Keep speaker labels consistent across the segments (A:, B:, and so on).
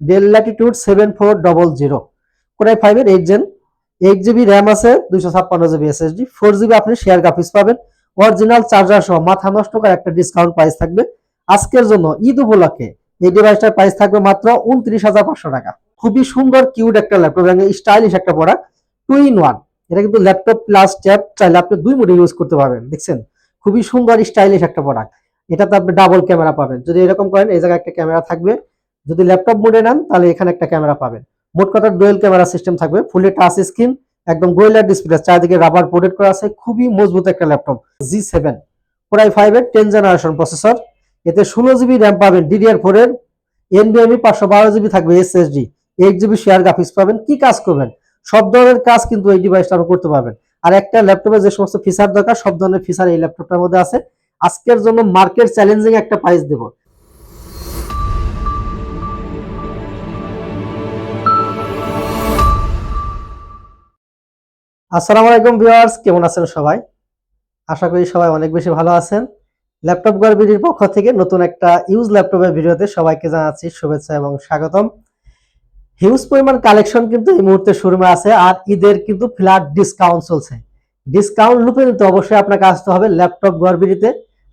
A: Dell Latitude seven four double zero core i ফাইভের eight gen eight GB RAM আছে, দুইশো ছাপ্পান্ন GB SSD four GB আপনি share graphics পাবেন। Original charger সহ মাথা নষ্ট একটা ডিসকাউন্ট প্রাইস থাকবে। আজকের জন্য ঈদ উপলক্ষে এই ডিভাইসটার প্রাইস থাকবে মাত্র উনত্রিশ হাজার পাঁচশো টাকা। খুবই সুন্দর কিউট একটা ল্যাপটপ স্টাইলিশ একটা প্রোডাক্ট টু ইন ওয়ান এটা কিন্তু ল্যাপটপ প্লাস ট্যাব চাইলে আপনি দুই মোডে ইউজ করতে পারবেন, দেখছেন? খুবই সুন্দর স্টাইলিশ একটা প্রোডাক্ট এটাতে আপনি ডাবল ক্যামেরা পাবেন। যদি এরকম করেন, এই জায়গায় একটা ক্যামেরা থাকবে। যদি ল্যাপটপ মোডে নেন, তাহলে এখানে একটা ক্যামেরা পাবেন। মোট কথা ডুয়েল ক্যামেরা সিস্টেম থাকবে ফুলি টাচ স্ক্রিন একদম গোয়েলার ডিসপ্লে চারদিকে রাবার প্রোটেক্ট করা আছে, খুবই মজবুত একটা laptop G seven core i ফাইভের টেন জেনারেশন প্রসেসর এতে ষোলো জিবি র্যাম পাবেন ডিডিআর ফোর এর এনবিএমই পাঁচশো বারো জিবি থাকবে SSD eight GB share graphics পাবেন, কি কাজ করবেন? সব ধরনের কাজ কিন্তু এই ডিভাইসটা আপনি করতে পারবেন। আর একটা ল্যাপটপে যে সমস্ত ফিচার দরকার, সব ধরনের ফিচার এই ল্যাপটপটার মধ্যে আছে। আজকের জন্য মার্কেট চ্যালেঞ্জিং একটা প্রাইস দেব। আসসালামু আলাইকুম ভিউয়ার্স, কেমন আছেন সবাই? আশা করি সবাই অনেক বেশি ভালো আছেন। ল্যাপটপ গড়বিডির পক্ষ থেকে নতুন একটা ইউজ ল্যাপটপের ভিডিওতে সবাইকে জানাচ্ছি শুভেচ্ছা এবং স্বাগতম। হিউজ পরিমাণ কালেকশন কিন্তু এই মুহূর্তে শোরুমে আছে আর ঈদের কিন্তু ফ্ল্যাট ডিসকাউন্ট চলছে। ডিসকাউন্ট লুপে নিতে অবশ্যই আপনাকে আসতে হবে ল্যাপটপ গড়বিডিতে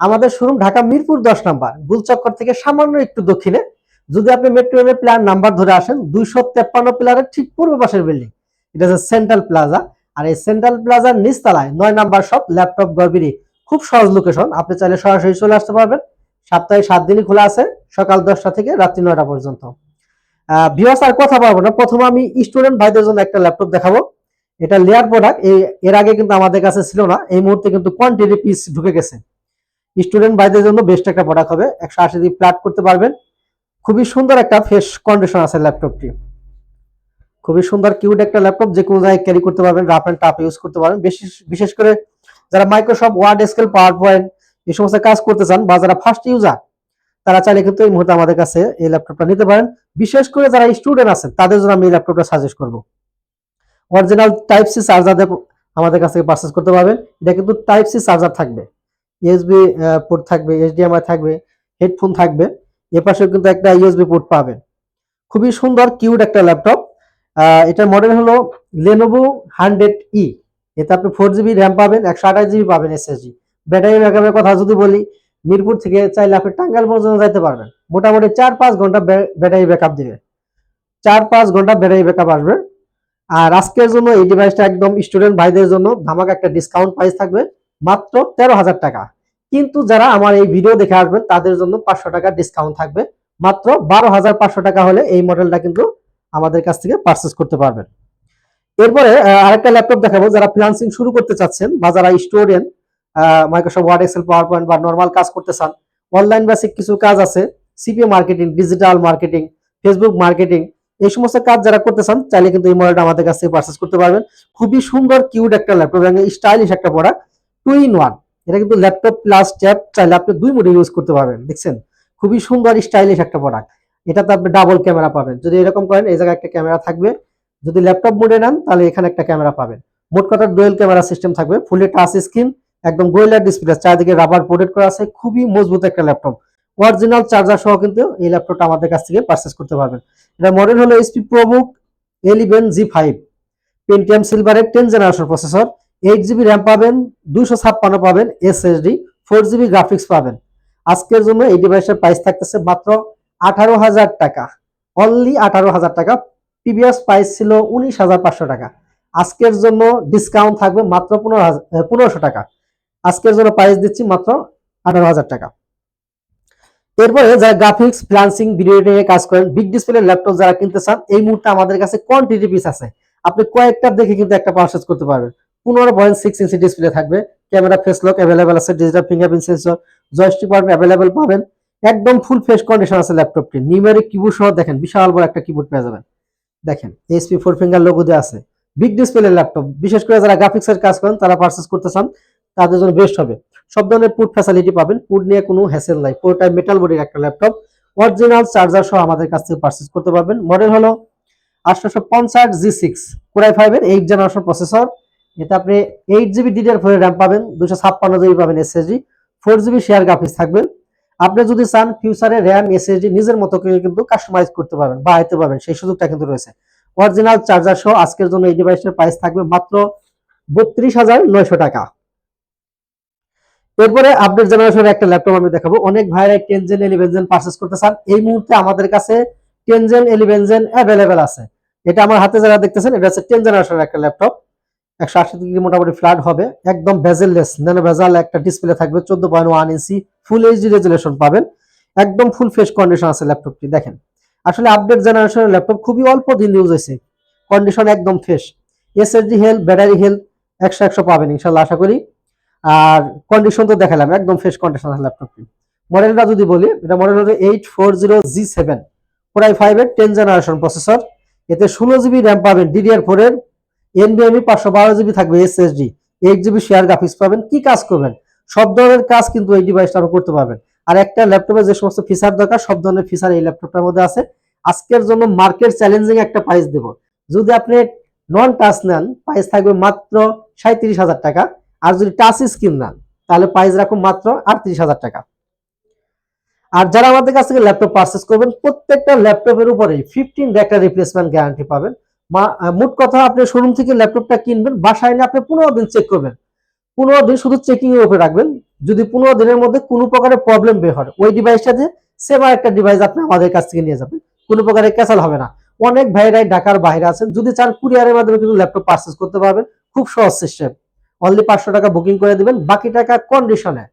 A: আমাদের শোরুম ঢাকা মিরপুর দশ নাম্বার, গুলচক্কর থেকে সামান্য একটু দক্ষিণে। যদি আপনি মেট্রো রেলের প্ল্যান নাম্বার ধরে আসেন, দুইশো তেপ্পান্ন প্লারের ঠিক পূর্ব পাশের বিল্ডিং এটা হচ্ছে সেন্ট্রাল প্লাজা আর এই সেন্ট্রাল প্লাজার নিচতলায় নয় নাম্বার শপ ল্যাপটপ গড়বিডি খুব সহজ লোকেশন আপনি চাইলে সরাসরি চলে আসতে পারবেন। সপ্তাহে সাত দিনই খোলা আছে, সকাল দশটা থেকে রাত্রি নয়টা পর্যন্ত। ভিওয়ার্স আর কথা বলব না। প্রথমে আমি স্টুডেন্ট ভাইদের জন্য একটা ল্যাপটপ দেখাবো। এটা লেয়ার প্রোডাক্টের আগে কিন্তু আমাদের কাছে ছিল না। এই মুহূর্তে কিন্তু কোয়ান্টিটি পিস ঢুকে গেছে। স্টুডেন্ট ভাইদের জন্য বেস্ট একটা প্রোডাক্ট হবে। একশো আশি দিন ফ্ল্যাট করতে পারবেন। খুবই সুন্দর একটা ফ্রেশ কন্ডিশন আছে ল্যাপটপটি খুবই সুন্দর কিউট একটা ল্যাপটপ যে কোনো জায়গায় ক্যারি করতে পারবেন রাফ অ্যান্ড টাফ ইউজ করতে পারবেন। বিশেষ করে যারা Microsoft Word Excel power point এই সমস্ত কাজ করতে চান বা যারা ফার্স্ট ইউজার তারা চাইলে কিন্তু এই মুহূর্তে আমাদের কাছে এই ল্যাপটপটা নিতে পারেন। বিশেষ করে যারা স্টুডেন্ট আছেন, তাদের জন্য আমি এই ল্যাপটপটা সাজেস্ট করব। অরিজিনাল টাইপ সি চার্জার আমাদের কাছ থেকে পারচেস করতে পারবেন। এটা কিন্তু টাইপ সি চার্জার থাকবে ইউএসবি পোর্ট থাকবে এইচডিএমআই থাকবে হেডফোন থাকবে। এ পাশেও কিন্তু একটা ইউএসবি পোর্ট পাবেন। খুবই সুন্দর কিউট একটা ল্যাপটপ এটার মডেল হলো লেনোভো হান্ড্রেড ই এতে আপনি ফোর জিবি র্যাম পাবেন, একশো আঠাশ জিবি পাবেন এসএসডি ব্যাটারি ব্যাকআপের কথা যদি বলি, মিরপুর থেকে চাইলে আপনি টাঙ্গাইল পর্যন্ত যাইতে পারবেন। মোটামুটি চার পাঁচ ঘণ্টা ব্যাটারি ব্যাকআপ দিবে। চার পাঁচ ঘণ্টা ব্যাটারি ব্যাকআপ আসবে। আর আজকের জন্য এই ডিভাইসটা একদম স্টুডেন্ট ভাইদের জন্য ধামাকা একটা ডিসকাউন্ট প্রাইস থাকবে, মাত্র তেরো হাজার টাকা। কিন্তু যারা আমার এই ভিডিও দেখে আসবেন, তাদের জন্য পাঁচশো টাকা ডিসকাউন্ট থাকবে। মাত্র বারো হাজার পাঁচশো টাকা হলে এই মডেলটা কিন্তু আমাদের কাছ থেকে পারচেস করতে পারবেন। এরপরে আরেকটা ল্যাপটপ দেখাবো, যারা ফ্রিলান্সিং শুরু করতে চাচ্ছেন বা যারা student Microsoft Word Excel PowerPoint বা নর্মাল কাজ করতে চান অনলাইন বেসিক কিছু কাজ আছে CPA marketing digital marketing Facebook marketing এই সমস্ত কাজ যারা করতে চান, চাইলে কিন্তু এই মডেলটা আমাদের কাছ থেকে পারচেস করতে পারবেন। খুবই সুন্দর কিউট একটা ল্যাপটপ এবং স্টাইলিশ একটা প্রোডাক্ট টু ইন ওয়ান এটা কিন্তু ল্যাপটপ প্লাস ট্যাব চাইলে আপনি দুই মোডে ইউজ করতে পারবেন, দেখছেন? খুবই সুন্দর স্টাইলিশ একটা প্রোডাক্ট এটাতে আপনি ডাবল ক্যামেরা পাবেন। যদি এরকম করেন, এই জায়গায় একটা ক্যামেরা থাকবে। যদি ল্যাপটপ মোডে নেন, তাহলে এখানে একটা ক্যামেরা পাবেন। মোট কথা ডুয়েল ক্যামেরা সিস্টেম থাকবে ফুলি টাচ স্ক্রিন একদম গোয়েলার ডিসপ্লে চারদিকে রাবার প্রোটেক্ট করা আছে। খুবই মজবুত একটা ল্যাপটপ অরিজিনাল চার্জার সহ কিন্তু এই ল্যাপটপটা আমাদের কাছ থেকে পারচেস করতে পারবেন। এটা মডেল হলো SP ProBook eleven G five Pentium সিলভারের ten generation processor eight GB RAM পাবেন, দুইশো ছাপ্পান্ন পাবেন এসএসডি ফোর জিবি গ্রাফিক্স পাবেন। আজকের জন্য এই ডিভাইসের প্রাইস থাকতেছে মাত্র আঠারো হাজার টাকা। অনলি আঠারো হাজার টাকা। প্রিভিয়াস প্রাইস ছিল উনিশ হাজার পাঁচশো টাকা। আজকের জন্য ডিসকাউন্ট থাকবে মাত্র পনেরো হাজার পনেরোশো টাকা। আজকের জন্য প্রাইস দিচ্ছি মাত্র আঠারো হাজার টাকা। এরপরে যারা গ্রাফিক্স ফ্লান্সিং ভিডিও এডিটিং কাজ করেন বিগ ডিসপ্লে ল্যাপটপ যারা কিনতে চান, এই মুহূর্তে আমাদের কাছে কোয়ান্টিটি পিস আছে। আপনি কয়েকটা দেখে কিন্তু একটা পারচেজ করতে পারবেন। পনেরো পয়েন্ট সিক্স ইঞ্চি ডিসপ্লে থাকবে। ক্যামেরা ফেস লক অ্যাভেলেবেল আছে digital fingerprint sensor joystick part available পাবেন। একদম ফুল ফ্রেশ কন্ডিশন আছে ল্যাপটপটি নিউমেরিক কিবোর্ড সহ দেখেন, বিশাল বড় একটা কিবোর্ড পেয়ে যাবেন। দেখেন এসপি ফোর ফিঙ্গার লোগো দেওয়া আছে। বিগ ডিসপ্লে ল্যাপটপ বিশেষ করে যারা গ্রাফিক্সের কাজ করেন, তারা পারচেস করতে চান, তাদের জন্য বেস্ট হবে। সব ধরনের পুট ফ্যাসিলিটি পাবেন পুট নিয়ে কোনো হ্যাসেল নাই। পুরোটাই মেটাল বডির একটা ল্যাপটপ অরিজিনাল চার্জার সহ আমাদের কাছ থেকে পারচেস করতে পারবেন। মডেল হলো আটশোশো পঞ্চাশ জি সিক্স কোরাই ফাইভের এইট জেনারেশন প্রসেসর এটা আপনি eight GB DDR four RAM পাবেন দুশো ছাপ্পান্ন জিবি পাবেন SSD four GB share graphics থাকবে। আপনি যদি চান ফিউচারে র্যাম এসএসডি নিজের মতো করে কিন্তু কাস্টমাইজ করতে পারবেন, বাড়াইতে পারবেন, সেই সুযোগটা কিন্তু রয়েছে। অরিজিনাল চার্জার সহ আজকের জন্য এই ডিভাইসের প্রাইস থাকবে মাত্র বত্রিশ হাজার নয়শো টাকা। এরপরে আপডেট জেনারেশনের একটা ল্যাপটপ আমি দেখাবো। অনেক ভাইরা ten gen eleven gen purchase করতে চান। এই মুহূর্তে আমাদের কাছে ten gen eleven gen available আছে। এটা আমার হাতে যারা দেখতেছেন, এটা হচ্ছে টেন জেনারেশনের একটা ল্যাপটপ একশো আশি ডিগ্রি মোটামুটি ফ্ল্যাট হবে। একদম ভেজেললেস ন্যানো ভেজাল একটা ডিসপ্লে থাকবে, চোদ্দ point one inch full HD resolution পাবেন। একদম ফুল ফ্রেশ কন্ডিশন আছে ল্যাপটপটি দেখেন। আসলে আপডেট জেনারেশনের ল্যাপটপ খুবই অল্প দিন ইউজ হয়েছে। কন্ডিশন একদম fresh SSD health battery health একশো একশো পাবেন ইনশাল্লাহ, আশা করি। আর কন্ডিশন তো দেখালাম, একদম ফ্রেশ কন্ডিশন আছে ল্যাপটপটি মডেলটা যদি বলি, এটা মডেল হলো eight four zero G seven core i ফাইভের টেন জেনারেশন প্রসেসর এতে ষোলো জিবি র্যাম পাবেন ডিডিআর ফোর এর এনবিএমই পাঁচশো বারো জিবি থাকবে SSD eight GB share graphics পাবেন। কি কাজ করবেন? সব ধরনের কাজ কিন্তু এই ডিভাইসটা আপনি করতে পারবেন। আর একটা ল্যাপটপে যে সমস্ত ফিচার দরকার, সব ধরনের ফিচার এই ল্যাপটপটার মধ্যে আছে। আজকের জন্য মার্কেট চ্যালেঞ্জিং একটা প্রাইস দেব। যদি আপনি নন টাচ নেন প্রাইস থাকবে মাত্র সাঁত্রিশ হাজার টাকা। আর যদি টাচ স্ক্রিন নেন, তাহলে প্রাইস রাখুন মাত্র আটত্রিশ হাজার টাকা। আর যারা আমাদের কাছ থেকে ল্যাপটপ পারচেস করবেন, প্রত্যেকটা ল্যাপটপের উপরে ফিফটিন একটা রিপ্লেসমেন্ট গ্যারান্টি পাবেন। মোট কথা আপনি শোরুম থেকে ল্যাপটপটা কিনবেন, বাসায় আপনি পনেরো দিন চেক করবেন। পনেরো দিন শুধু চেকিং এর উপরে রাখবেন। যদি পনেরো দিনের মধ্যে কোনো প্রকারের প্রবলেম বের হয়, ওই ডিভাইসটাতে সেম একটা ডিভাইস আপনি আমাদের কাছ থেকে নিয়ে যাবেন। কোনো প্রকারের ক্যাসাল হবে না। অনেক ভাইরাই ঢাকার বাইরে আছেন, যদি চান কুরিয়ারের মাধ্যমে কিন্তু ল্যাপটপ পারচেস করতে পারবেন। খুব সহজ সিস্টেম অনলি পাঁচশো টাকা বুকিং করে দিবেন, বাকি টাকা কন্ডিশনে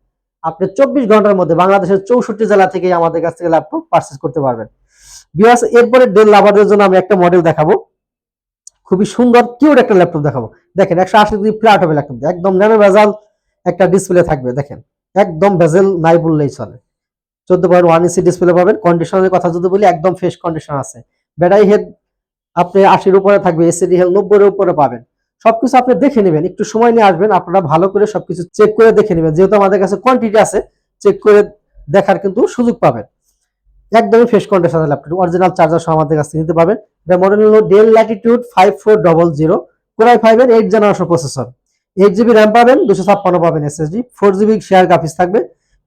A: আপনি চব্বিশ ঘণ্টার মধ্যে বাংলাদেশের চৌষট্টি জেলা থেকে আমাদের কাছ থেকে ল্যাপটপ পারচেস করতে পারবেন। বিয়াস এরপরে ডেল লাভারদের জন্য আমি একটা মডেল দেখাবো। খুবই সুন্দর কিউট একটা ল্যাপটপ দেখাবো। দেখেন, একশো আশি ডিগ্রি ফ্ল্যাট হবে ল্যাপটপ একদম ন্যানো ভেজাল একটা ডিসপ্লে থাকবে, দেখেন। একদম ভেজেল নাই বললেই চলে। চোদ্দ পয়েন্ট ওয়ান ইঞ্চি ডিসপ্লে পাবেন। কন্ডিশনের কথা যদি বলি, একদম ফ্রেশ কন্ডিশন আছে। ব্যাটারি হেড আপনি আশির উপরে থাকবে এসিডি হেল নব্বইয়ের উপরে পাবেন। সবকিছু আপনি দেখে নেবেন, একটু সময় নিয়ে আসবেন, আপনারা ভালো করে সবকিছু চেক করে দেখে নেবেন। যেহেতু আমাদের কাছে কোয়ান্টিটি আছে চেক করে দেখার কিন্তু সুযোগ পাবেন। একদমই ফ্রেশ কন্ডিশনের ল্যাপটপ অরিজিনাল চার্জার সহ আমাদের কাছ নিতে পারবেন। এটা মডেল হলো Dell Latitude five four double zero core i ফাইভের eight generation processor eight GB RAM পাবেন, দুশো ছাপ্পান্ন পাবেন SSD four GB share graphics থাকবে।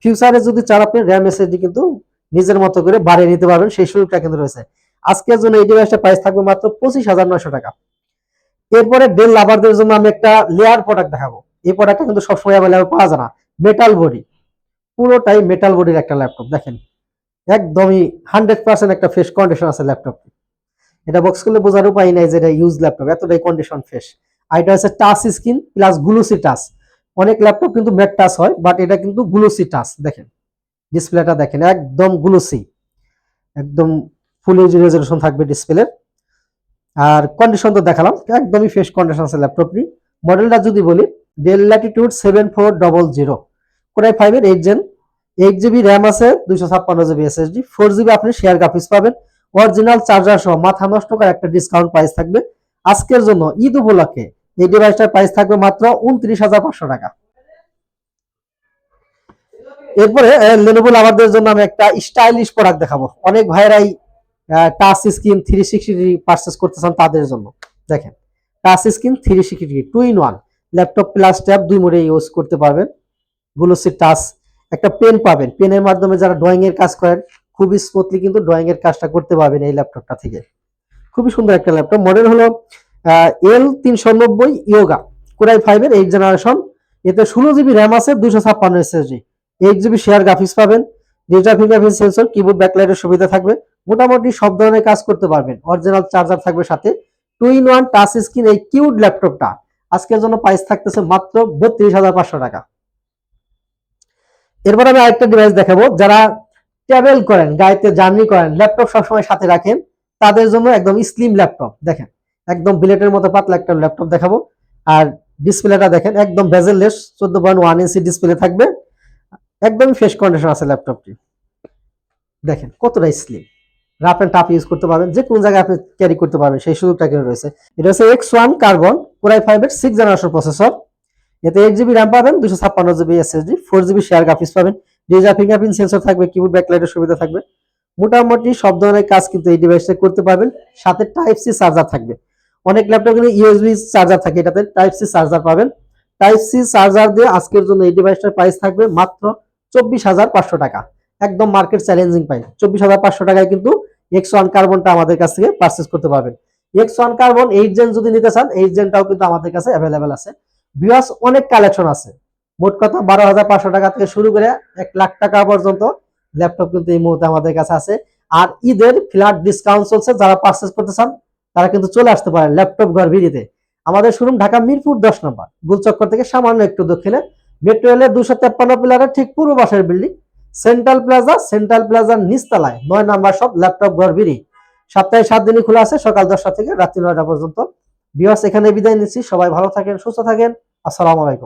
A: ফিউচারে যদি চান আপনি র্যাম এসএসডি কিন্তু নিজের মতো করে বাড়িয়ে নিতে পারবেন, সেই সুযোগটা কিন্তু রয়েছে। আজকের জন্য এই ডিভাইসটা প্রাইস থাকবে মাত্র পঁচিশ হাজার নয়শো টাকা। এরপরে ডেল লাভারদের জন্য আমি একটা লেয়ার প্রোডাক্ট দেখাবো। এই প্রোডাক্টটা কিন্তু সবসময় অ্যাভেলেবল পাওয়া যায় না মেটাল বডি পুরোটাই মেটাল বডির একটা ল্যাপটপ দেখেন। একদমই হান্ড্রেড পার্সেন্ট একটা ফ্রেশ কন্ডিশন আছে ল্যাপটপ এটা বক্স করলে বোঝার উপায় নাই যে এটা ইউজ ল্যাপটপ এতটাই কন্ডিশন ফ্রেশ আর এটা হচ্ছে touch screen plus glossy touch অনেক ল্যাপটপ কিন্তু ম্যাট টাচ হয় বাট এটা কিন্তু গ্লুসি টাচ দেখেন। ডিসপ্লেটা দেখেন, একদম গ্লুসি একদম ফুল এইচ রেজলিউশন থাকবে ডিসপ্লে আর কন্ডিশন তো দেখালাম, একদমই ফ্রেশ কন্ডিশন আছে ল্যাপটপটি মডেলটা যদি বলি Dell Latitude seven four double zero core i ফাইভের eight gen eight GB RAM আছে, দুইশো ছাপ্পান্ন জিবি এসএসডি ফোর জিবি আপনি শেয়ার গ্রাফিক্স পাবেন। অরিজিনাল চার্জার সহ মাথা নষ্ট করা একটা ডিসকাউন্ট প্রাইস থাকবে। আজকের জন্য ঈদ উপলক্ষে এই ডিভাইসটার প্রাইস থাকবে মাত্র উনত্রিশ হাজার পাঁচশো টাকা। এরপরে লেনোভো লাভারদের জন্য আমি একটা স্টাইলিশ প্রোডাক্ট দেখাবো। অনেক ভাইরাই touch screen three sixty purchase করতে চান তাদের জন্য। দেখেন touch screen three sixty two in one laptop plus tab দুই মোডে ইউজ করতে পারবেন। গ্লোসি টাচ একটা পেন পাবেন। পেনের মাধ্যমে যারা ড্রয়িং এর কাজ করেন, খুবই স্মুথলি কিন্তু ড্রয়িং এর কাজটা করতে পারবেন এই ল্যাপটপটা থেকে। খুবই সুন্দর একটা ল্যাপটপ মডেল হলো এল তিনশো নব্বই ইয়োগা কোরাই ফাইভের এইট জেনারেশন এতে ষোলো জিবি র্যাম আছে দুশো ছাপ্পান্ন SSD eight GB share graphics পাবেন। ডিজিটাল ফিঙ্গারপ্রিন্ট সেন্সর কিবোর্ড ব্যাকলাইটের সুবিধা থাকবে। মোটামুটি সব ধরনের কাজ করতে পারবেন। অরিজিনাল চার্জার থাকবে সাথে। Two in one touch screen এই কিউড ল্যাপটপটা আজকের জন্য প্রাইস থাকতেছে মাত্র বত্রিশ হাজার পাঁচশো টাকা। এরপর আমি আরেকটা ডিভাইস দেখাবো, যারা ট্রাভেল করেন, গাড়িতে জার্নি করেন ল্যাপটপ সবসময় সাথে রাখেন, তাদের জন্য একদম স্লিম ল্যাপটপ দেখেন, একদম বিলেটের মতো পাতলা একটা ল্যাপটপ দেখাবো। আর ডিসপ্লেটা দেখেন, একদম বেজেললেস চোদ্দ পয়েন্ট ওয়ান ইঞ্চি ডিসপ্লে থাকবে। একদম ফ্রেশ কন্ডিশন আছে ল্যাপটপটি দেখেন, কতটা slim rough and tough use করতে পারবেন যে কোন জায়গায় আপনি ক্যারি করতে পারবেন, সেই সুযোগটা কিন্তু রয়েছে। এটা হচ্ছে X one Carbon core i ফাইভের সিক্স জেনারেশন প্রসেসর এতে এইট জিবি র্যাম পাবেন, দুশো ছাপ্পান্ন GB SSD four GB share graphics পাবেন। ডিজিটাল ফিঙ্গারপ্রিন্ট সেন্সর থাকবে কিবোর্ড ব্যাকলাইটের সুবিধা থাকবে। মোটামুটি সব ধরনের কাজ কিন্তু এই ডিভাইসটা করতে পারবেন। সাথে টাইপ সি চার্জার থাকবে। অনেক ল্যাপটপ কিন্তু ইউএসবি চার্জার থাকে, এটাতে টাইপ সি চার্জার পাবেন। টাইপ সি চার্জার দিয়ে আজকের জন্য এই ডিভাইসটার প্রাইস থাকবে মাত্র চব্বিশ হাজার পাঁচশো টাকা। একদম মার্কেট চ্যালেঞ্জিং প্রাইস চব্বিশ হাজার পাঁচশো টাকায় কিন্তু এক্স ওয়ান কার্বনটা আমাদের কাছ থেকে পারচেস করতে পারবেন। X one Carbon eight gen যদি নিতে চান এইট জেনটাও কিন্তু আমাদের কাছে অ্যাভেলেবেল আছে। বিয়াস অনেক কালেকশন আছে। মোট কথা বারো হাজার পাঁচশো টাকা থেকে শুরু করে এক লাখ টাকা পর্যন্ত ল্যাপটপ কিন্তু এই মুহূর্তে আমাদের কাছে আছে। আর ঈদের ফ্ল্যাট ডিসকাউন্ট চলছে, যারা পারচেস করতে চান, তারা কিন্তু চলে আসতে পারেন ল্যাপটপ ঘর ভিড়িতে। আমাদের শোরুম ঢাকা মিরপুর দশ নম্বর, গুলচক্কর থেকে সামান্য একটু দক্ষিণে। মেট্রো রেলের দুশো তেপ্পান্ন পিলারের ঠিক পূর্ব পাশের বিল্ডিং সেন্ট্রাল প্লাজা সেন্ট্রাল প্লাজার নিচতলায় নয় নাম্বার সব ল্যাপটপ ঘর বিড়ি সপ্তাহে সাত দিনই খোলা আছে, সকাল দশটা থেকে রাত্রি নয়টা পর্যন্ত। বিয়াস এখানে বিদায় নিচ্ছি। সবাই ভালো থাকেন সুস্থ থাকেন। আসসালামু আলাইকুম।